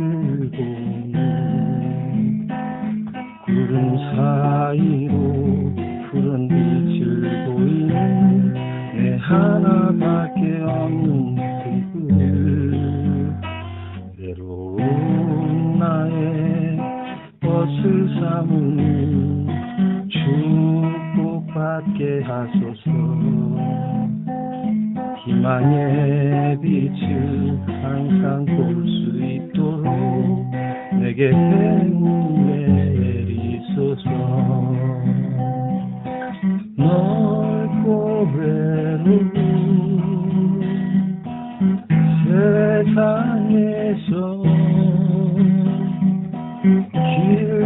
보는 구름 사이로 푸른 빛을 보이는 내 하나밖에 없는 그들. 외로운 나의 벗을 삼은 축복받게 하소서 희망의 빛을 항상 볼 수 있도록 내게 내리소서. 넓고 외로운 세상에서 길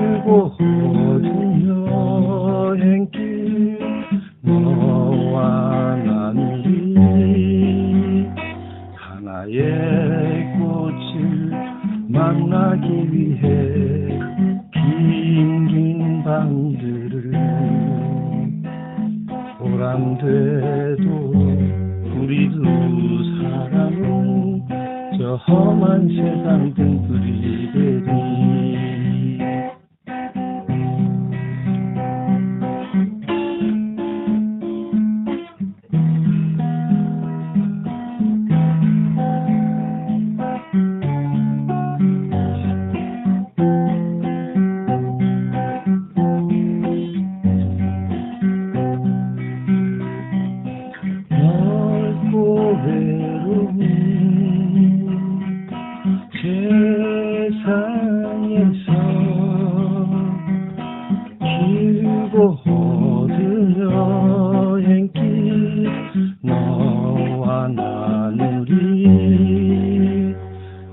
만나기 위해 긴긴 밤들을 보람되도 우리 두 사람은 저 험한 세상 등불이 되리 세상에서 길고 어두운 여행길 너와 나누리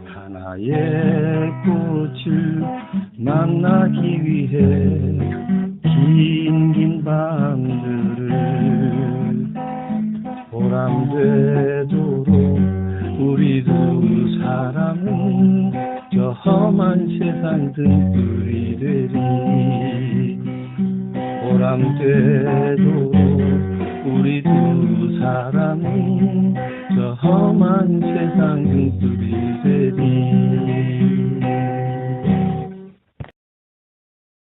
하나의 꽃을 만나기 위해 긴긴 밤들을 보람되도록 우리 두 사람은 저 험한 세상 등불이 되리 보람되도록 우리 두 사람은 저 험한 세상 등불이